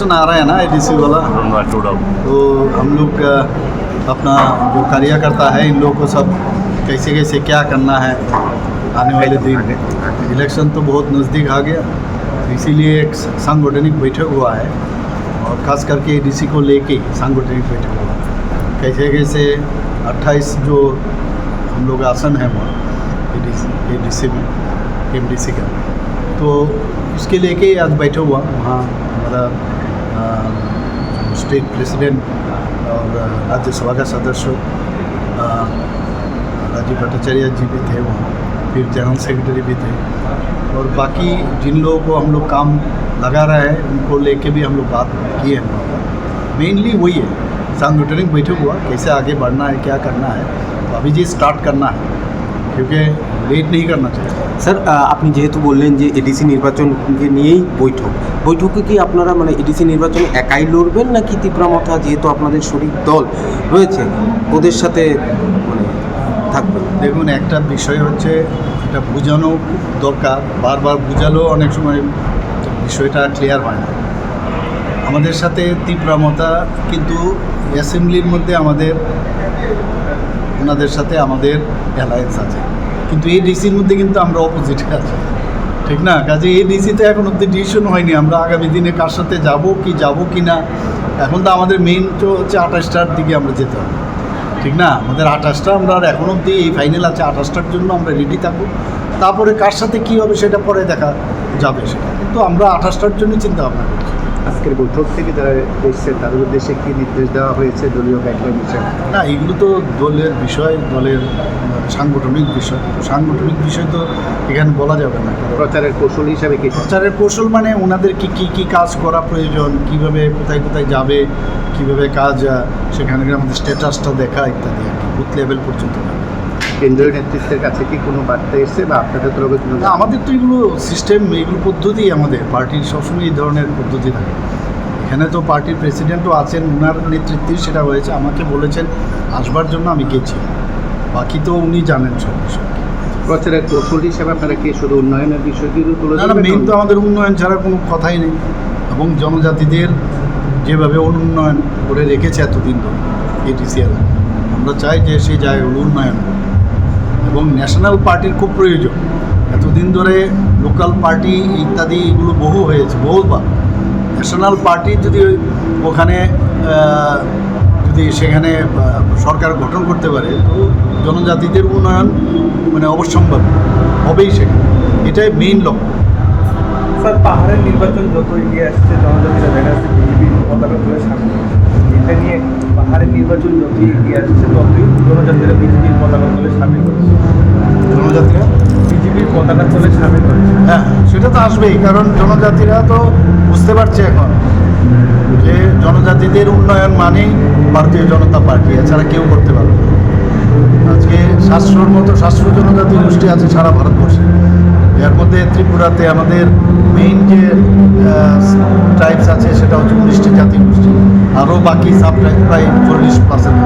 Election आ रहा है ना एडीसी वाला तो हम लोग अ, अपना जो कार्यकर्ता है इन लोगों को सब कैसे कैसे क्या करना है आने वाले दिन इलेक्शन तो बहुत नज़दीक आ गया इसीलिए एक सांगठनिक बैठक हुआ है। और ख़ास करके एडीसी को लेके सांगठनिक बैठक हुआ। कैसे कैसे 28 जो हम लोग आसन है वहाँ एडीसी एडीसी में एमडीसी का। तो उसके लेके आज बैठा हुआ। वहाँ हमारा स्टेट प्रेसिडेंट और राज्यसभा का सदस्य राजीव भट्टाचार्य जी भी थे वहाँ, फिर जनरल सेक्रेटरी भी थे। और बाकी जिन लोगों को हम लोग काम लगा रहे हैं, उनको लेके भी हम लोग बात किए हैं वहाँ पर। मेनली वही है, सांगठनिक बैठक हुआ, कैसे आगे बढ़ना है, क्या करना है तो अभी जी स्टार्ट करना है। क्योंकि लेट नहीं करना चाहिए স্যার আহ, আপনি যেহেতু বললেন যে এডিসি নির্বাচনকে নিয়েই বৈঠক বৈঠকে কি আপনারা মানে এডিসি নির্বাচনে একাই লড়বেন নাকি তীব্রামথা যেহেতু আপনাদের শরীর দল রয়েছে ওদের সাথে মানে থাকবেন দেখুন একটা বিষয় হচ্ছে এটা বোঝানো খুব দরকার বারবার বোঝালেও অনেক সময় বিষয়টা ক্লিয়ার হয় না আমাদের সাথে তীব্রামতা কিন্তু অ্যাসেম্বলির মধ্যে আমাদের ওনাদের সাথে আমাদের অ্যালায়েন্স আছে কিন্তু এই ডিসির মধ্যে কিন্তু আমরা অপোজিটে আছি ঠিক না? কাজে এই ডিসিতে এখন অব্দি ডিসিশন হয়নি। আমরা আগামী দিনে কার সাথে যাব, কি যাব, কি না, এখন তো আমাদের মেইন তো হচ্ছে আঠাশটার দিকে আমরা যেতে হবে। ঠিক না? আমাদের আঠাশটা আমরা আর এখন অবধি এই ফাইনাল আছে আঠাশটার জন্য আমরা রেডি থাকব। তারপরে কার সাথে কী হবে সেটা পরে দেখা যাবে সেটা। কিন্তু আমরা আঠাশটার জন্যই চিন্তা ভাবনা করছি। আজকের বৈঠক থেকে যারা এসছে তাদের উদ্দেশ্যে কি নির্দেশ দেওয়া হয়েছে দলীয় গাইডলাইন হিসেবে? না এগুলো তো দলের বিষয় দলের সাংগঠনিক বিষয়। তো সাংগঠনিক বিষয় তো এখানে বলা যাবে না। প্রচারের কৌশল হিসাবে কি? প্রচারের কৌশল মানে ওনাদের কি কি কি কাজ করা প্রয়োজন কীভাবে কোথায় কোথায় যাবে কীভাবে কাজ সেখানে আমাদের স্ট্যাটাসটা দেখা ইত্যাদি আর কি বুথ লেভেল পর্যন্ত। কেন্দ্রীয় নেতৃত্বের কাছে কি কোনো বার্তা এসছে বা আপনাদের তরফে কোনো আমাদের তো এগুলো সিস্টেম এগুলো পদ্ধতি আমাদের। পার্টির সবসময় এই ধরনের পদ্ধতি থাকে। এখানে তো পার্টির প্রেসিডেন্টও আছেন ওনার নেতৃত্বেই সেটা হয়েছে। আমাকে বলেছেন আসবার জন্য আমি গেছি। বাকি তো উনি জানেন সব বিষয়। প্রচারের কৌশল হিসাবে আপনারা কি শুধু উন্নয়নের বিষয়গুলো তুলে না মেইন তো আমাদের উন্নয়ন ছাড়া কোনো কথাই নেই। এবং জনজাতিদের যেভাবে উন্নয়ন করে রেখেছে এতদিন ধরে এটিসি এলাকা আমরা চাই যে সেই জায়গাগুলো উন্নয়ন। এবং ন্যাশনাল পার্টির খুব প্রয়োজন। এতদিন ধরে লোকাল পার্টি ইত্যাদি এগুলো বহু হয়েছে, বহুবার। ন্যাশনাল পার্টি যদি ওখানে যদি সেখানে সরকার গঠন করতে পারে, তো জনজাতিদের উন্নয়ন মানে অবশ্যম্ভাবী, হবেই সেখানে। এটাই মেইন লক্ষ্য। স্যার, পাহাড়ের নির্বাচন যত এগিয়ে আসছে, জনজাতিরা দেখা যাচ্ছে বিজেপির পতাকা তুলে সামনে। এটা নিয়ে পাহাড়ের নির্বাচন যত এগিয়ে আসছে, ততই জনজাতিরা বিজেপির পতাকা তুলে সামিল জনজাতিরা? বিজেপির পতাকা তুলে সামিল হ্যাঁ সেটা তো আসবেই কারণ জনজাতিরা তো বুঝতে পারছে এখন যে জনজাতিদের উন্নয়ন মানেই ভারতীয় জনতা পার্টি এছাড়া কেউ করতে পারবে না। আজকে সাতশোর মতো সাতশো জনজাতি গোষ্ঠী আছে সারা ভারতবর্ষে। এর মধ্যে ত্রিপুরাতে আমাদের মেইন যে ট্রাইবস আছে সেটা হচ্ছে উনিশটি জাতি গোষ্ঠী। আরও বাকি সাব প্রায় চল্লিশ পার্সেন্ট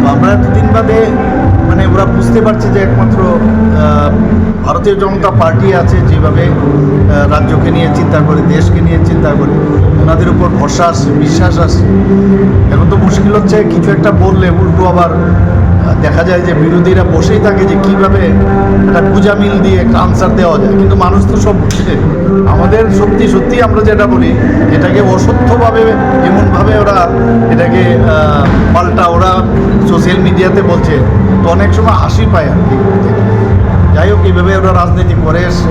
তো আমরা এতদিন বাদে মানে ওরা বুঝতে পারছে যে একমাত্র ভারতীয় জনতা পার্টি আছে যেভাবে রাজ্যকে নিয়ে চিন্তা করে, দেশকে নিয়ে চিন্তা করে। ওনাদের উপর ভরসা আসছে, বিশ্বাস আসছে। এখন তো মুশকিল হচ্ছে কিছু একটা বললে উল্টো আবার দেখা যায় যে বিরোধীরা বসেই থাকে যে কীভাবে একটা পূজা মিল দিয়ে একটা আনসার দেওয়া যায়। কিন্তু মানুষ তো সব আমাদের সত্যি সত্যি আমরা যেটা বলি, এটাকে অসত্যভাবে, এমনভাবে ওরা এটাকে পাল্টা ওরা সোশ্যাল মিডিয়াতে বলছে। তো অনেক সময় হাসি পায় আর কি। যাই হোক এইভাবে ওরা রাজনীতি করে এসছে।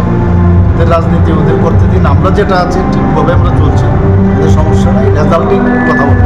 ওদের রাজনীতি, ওদের করতে দিন। আমরা যেটা আছে, ঠিকভাবে আমরা চলছি। ওদের সমস্যা নাই। রেজাল্টই কথা বলব